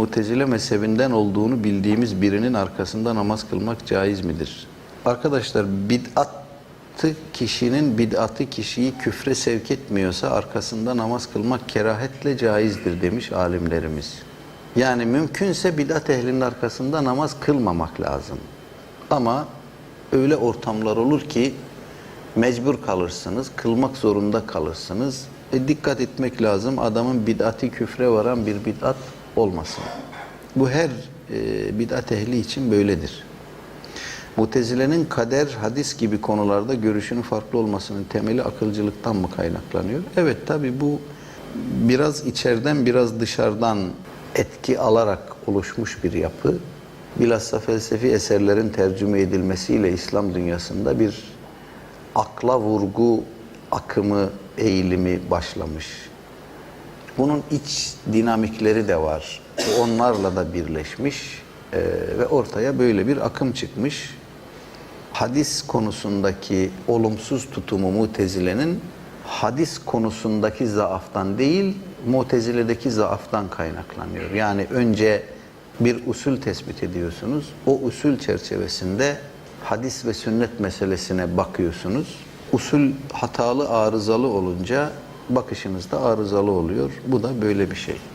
Mutezile mezhebinden olduğunu bildiğimiz birinin arkasında namaz kılmak caiz midir? Arkadaşlar bid'atı kişinin bid'atı kişiyi küfre sevk etmiyorsa arkasında namaz kılmak kerahetle caizdir demiş alimlerimiz. Yani mümkünse bid'at ehlinin arkasında namaz kılmamak lazım. Ama öyle ortamlar olur ki mecbur kalırsınız, kılmak zorunda kalırsınız. E, dikkat etmek lazım adamın bid'ati küfre varan bir bid'at olmasın. Bu her e, bid'at ehli için böyledir. Mutezile'nin kader, hadis gibi konularda görüşünün farklı olmasının temeli akılcılıktan mı kaynaklanıyor? Evet tabi bu biraz içeriden biraz dışarıdan etki alarak oluşmuş bir yapı. Bilhassa felsefi eserlerin tercüme edilmesiyle İslam dünyasında bir akla vurgu akımı, eğilimi başlamış. Bunun iç dinamikleri de var. Onlarla da birleşmiş eee, ve ortaya böyle bir akım çıkmış. Hadis konusundaki olumsuz tutumu Mutezile'nin hadis konusundaki zaaftan değil, Mutezile'deki zaaftan kaynaklanıyor. Yani önce bir usul tespit ediyorsunuz. O usul çerçevesinde hadis ve sünnet meselesine bakıyorsunuz. Usul hatalı, arızalı olunca bakışınız da arızalı oluyor. Bu da böyle bir şey.